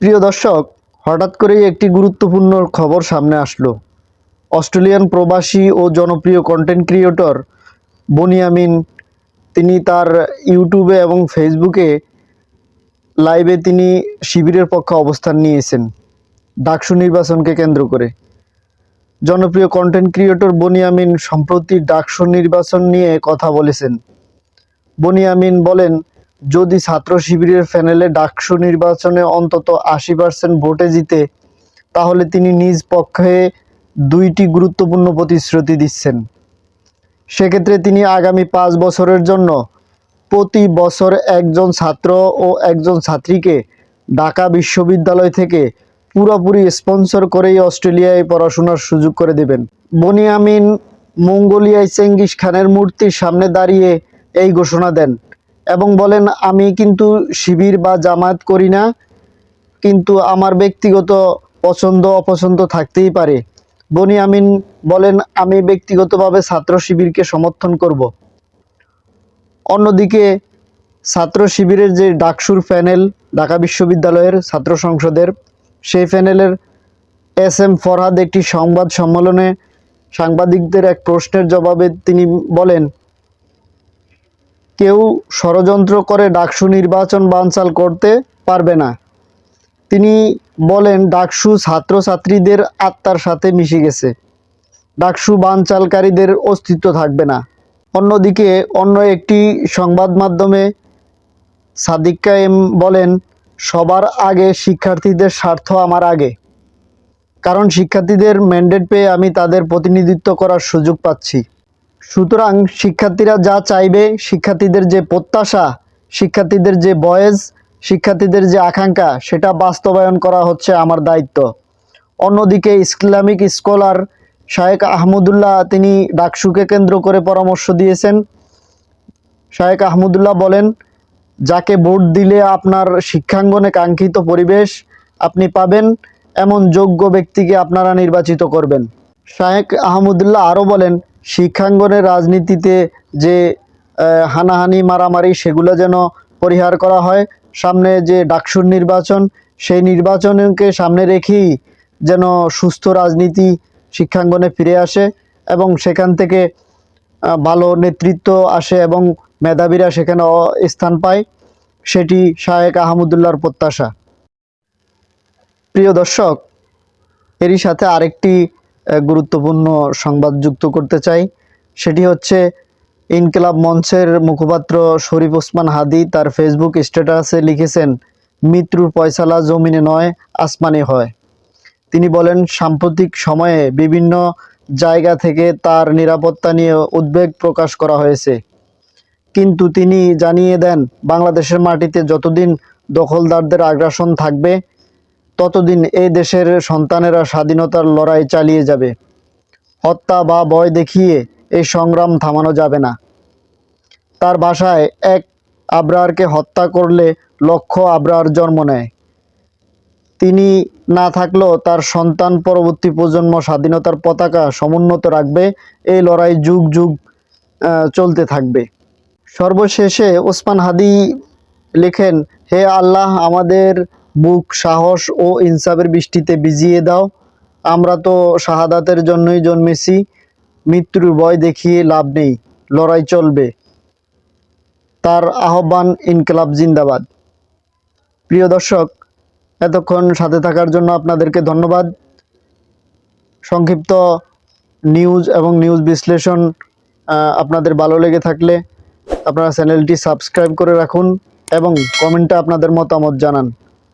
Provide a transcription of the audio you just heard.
প্রিয় দর্শক, হঠাৎ করেই একটি গুরুত্বপূর্ণ খবর সামনে আসলো। অস্ট্রেলিয়ান প্রবাসী ও জনপ্রিয় কন্টেন্ট ক্রিয়েটর বনিয়ামিন, তিনি তার ইউটিউবে এবং ফেসবুকে লাইভে তিনি শিবিরের পক্ষে অবস্থান নিয়েছেন, ডাকসু নির্বাচনকে কেন্দ্র করে। জনপ্রিয় কন্টেন্ট ক্রিয়েটর বনিয়ামিন সম্প্রতি ডাকসু নির্বাচন নিয়ে কথা বলেছেন। বনিয়ামিন বলেন যদি ছাত্র শিবিরের প্যানেলে ডাকসু নির্বাচনে অন্তত আশি পার্সেন্ট ভোটে জিতে, তাহলে তিনি নিজ পক্ষে দুইটি গুরুত্বপূর্ণ প্রতিশ্রুতি দিচ্ছেন। সেক্ষেত্রে তিনি আগামী পাঁচ বছরের জন্য প্রতি বছর একজন ছাত্র ও একজন ছাত্রীকে ঢাকা বিশ্ববিদ্যালয় থেকে পুরোপুরি স্পন্সর করেই অস্ট্রেলিয়ায় পড়াশোনার সুযোগ করে দেবেন। বনিয়ামিন মঙ্গোলিয়ায় চেঙ্গিস খানের মূর্তির সামনে দাঁড়িয়ে এই ঘোষণা দেন। এবং বলেন, আমি কিন্তু শিবির বা জামায়াত করি না, কিন্তু আমার ব্যক্তিগত পছন্দ, অপছন্দ থাকতেই পারে। বনি আমিন বলেন, আমি ব্যক্তিগতভাবে ছাত্র শিবিরকে সমর্থন করব। অন্যদিকে, ছাত্র শিবিরের যে ডাকসুর প্যানেল, ঢাকা বিশ্ববিদ্যালয়ের ছাত্র সংসদের, সেই প্যানেলের এস এম ফরহাদ একটি সংবাদ সম্মেলনে সাংবাদিকদের এক প্রশ্নের জবাবে তিনি বলেন কেউ ষড়যন্ত্র করে ডাকসু নির্বাচন বানচাল করতে পারবে না। তিনি বলেন, ডাকসু ছাত্রছাত্রীদের আত্মার সাথে মিশে গেছে। ডাকসু বানচালকারীদের অস্তিত্ব থাকবে না। অন্যদিকে, অন্য একটি সংবাদ মাধ্যমে সাদিক কায়েম বলেন, সবার আগে শিক্ষার্থীদের স্বার্থ আমার আগে। কারণ শিক্ষার্থীদের ম্যান্ডেট পেয়ে আমি তাদের প্রতিনিধিত্ব করার সুযোগ পাচ্ছি। সুতরাং শিক্ষার্থীরা যা চাইবে, শিক্ষার্থীদের যে প্রত্যাশা, শিক্ষার্থীদের যে বয়েজ, শিক্ষার্থীদের যে আকাঙ্ক্ষা, সেটা বাস্তবায়ন করা হচ্ছে আমার দায়িত্ব। অন্যদিকে ইসলামিক স্কলার শায়েক আহমদুল্লাহ তিনি ডাকসুকে কেন্দ্র করে পরামর্শ দিয়েছেন। শায়েক আহমদুল্লাহ বলেন, যাকে ভোট দিলে আপনার শিক্ষাঙ্গনে কাঙ্ক্ষিত পরিবেশ আপনি পাবেন, এমন যোগ্য ব্যক্তিকে আপনারা নির্বাচিত করবেন। শায়েক আহমদুল্লাহ আরও বলেন শিক্ষাঙ্গনের রাজনীতিতে যে হানাহানি, মারামারি সেগুলো যেন পরিহার করা হয়, সামনে যে ডাকসুর নির্বাচন, সেই নির্বাচনকে সামনে রেখেই যেন সুস্থ রাজনীতি শিক্ষাঙ্গনে ফিরে আসে এবং সেখান থেকে ভালো নেতৃত্ব আসে এবং মেধাবীরা সেখানে স্থান পায়, সেটি শায়েক আহমদুল্লাহর প্রত্যাশা। প্রিয় দর্শক, এরই সাথে আরেকটি গুরুত্বপূর্ণ সংবাদ যুক্ত করতে চাই। সেটি হচ্ছে ইনকিলাব মঞ্চের মুখপাত্র শরীফ ওসমান হাদি তার ফেসবুক স্ট্যাটাসে লিখেছেন মৃত্যুর পয়সালা জমিনে নয়, আসমানে হয়। তিনি বলেন, সাম্প্রতিক সময়ে বিভিন্ন জায়গা থেকে তার নিরাপত্তা নিয়ে উদ্বেগ প্রকাশ করা হয়েছে। কিন্তু তিনি জানিয়ে দেন, বাংলাদেশের মাটিতে যতদিন দখলদারদের আগ্রাসন থাকবে ততদিন এই দেশের সন্তানেরা স্বাধীনতার লড়াই চালিয়ে যাবে। হত্যা বা ভয় দেখিয়ে এই সংগ্রাম থামানো যাবে না। তার ভাষায় এক আবরারকে হত্যা করলে লক্ষ আবরার জন্ম নেয়। তিনি না থাকলেও তার সন্তান পরবর্তী প্রজন্ম স্বাধীনতার পতাকা সমুন্নত রাখবে। এই লড়াই যুগ যুগ চলতে থাকবে। সর্বশেষে ওসমান হাদি লেখেন, হে আল্লাহ, আমাদের বুক, সাহস ও ইনসাফের বৃষ্টিতে ভিজিয়ে দাও। আমরা তো শাহাদাতের জন্যই জন্মেছি, মৃত্যুর ভয় দেখিয়ে লাভ নেই, লড়াই চলবে। তার আহ্বান ইনকলাব জিন্দাবাদ। প্রিয় দর্শক, এতক্ষণ সাথে থাকার জন্য আপনাদেরকে ধন্যবাদ। সংক্ষিপ্ত নিউজ এবং নিউজ বিশ্লেষণ আপনাদের ভালো লেগে থাকলে আপনারা চ্যানেলটি সাবস্ক্রাইব করে রাখুন এবং কমেন্টে আপনাদের মতামত জানান।